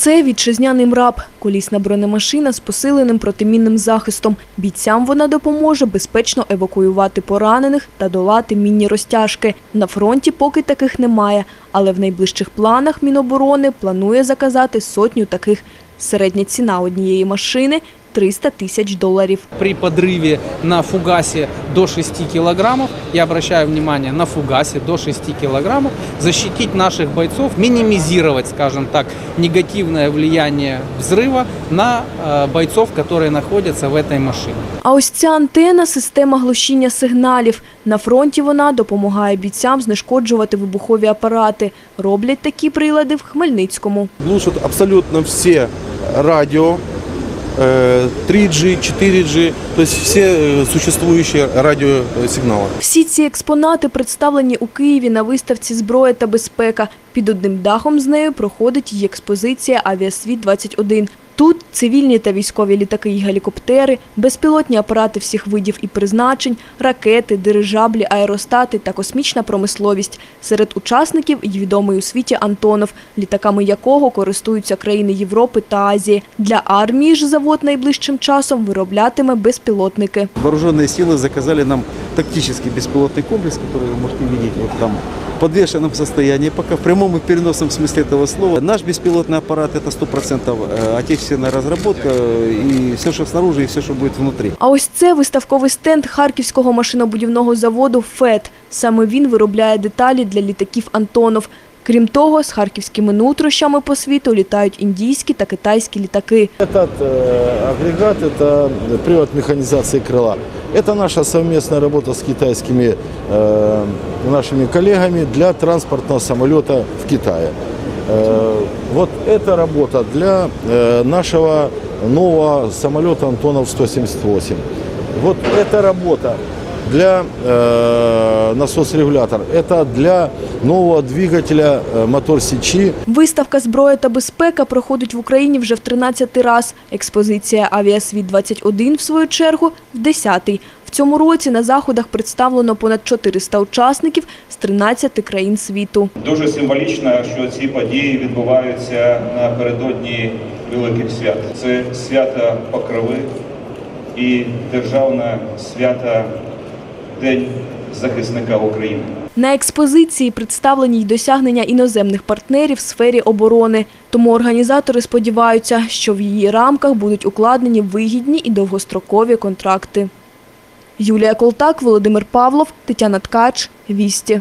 Це вітчизняний мраб, – колісна бронемашина з посиленим протимінним захистом. Бійцям вона допоможе безпечно евакуювати поранених та долати мінні розтяжки. На фронті поки таких немає, але в найближчих планах Міноборони планує заказати сотню таких. Середня ціна однієї машини – 300 тисяч доларів. При подрыве на фугасе до 6 килограммов, я обращаю внимание, на фугасе до 6 килограммов, защитить наших бойцов, минимизировать, скажем так, негативное влияние взрыва на э, бойцов, которые находятся в этой машине. А ось ця антена – система глушіння сигналів. На фронті вона допомагає бійцям знешкоджувати вибухові апарати. Роблять такі прилади в Хмельницькому. глушат абсолютно все радио, э, 3G, 4G, то есть все э, существующие радиосигналы. Всі ці експонати представлені у Києві на виставці «Зброя та безпека». Під одним дахом з нею проходить її експозиція «Авіасвіт-21». Тут цивільні та військові літаки і гелікоптери, безпілотні апарати всіх видів і призначень, ракети, дирижаблі, аеростати та космічна промисловість. Серед учасників і відомий у світі Антонов, літаками якого користуються країни Європи та Азії. Для армії ж завод найближчим часом вироблятиме безпілотники. Вооруженные силы заказали нам тактический беспилотный комплекс, который вы можете видеть вот там в подвешенном состоянии, пока в прямом и переносном смысле этого слова. Наш беспилотный аппарат это 100% э, отечественная разработка э, и все, что снаружи, и все, что будет внутри. А ось це виставковий стенд Харківського машинобудівного заводу «ФЕД». Саме він виробляє деталі для літаків «Антонов». Крім того, з харківськими нутрощами по світу літають індійські та китайські літаки. Этот э, агрегат – это привод механизации крыла. Это наша совместная работа с китайскими э, нашими коллегами для транспортного самолета в Китае. Э, вот эта работа для э, нашего нового самолета Антонов-178. Вот эта работа для э, насос-регулятор. Это для нового двигателя э, мотор Сичи Виставка «Зброя та безпека» проходить в Україні вже в 13-й раз. Експозиція «Авіасвіт-21» в свою чергу – в 10-й. В цьому році на заходах представлено понад 400 учасників з 13 країн світу. Дуже символічно, що ці події відбуваються напередодні великих свят. Це свято Покрови і державне свято День захисника України. На експозиції представлені й досягнення іноземних партнерів в сфері оборони. Тому організатори сподіваються, що в її рамках будуть укладені вигідні і довгострокові контракти. Юлія Колтак, Володимир Павлов, Тетяна Ткач, Вісті.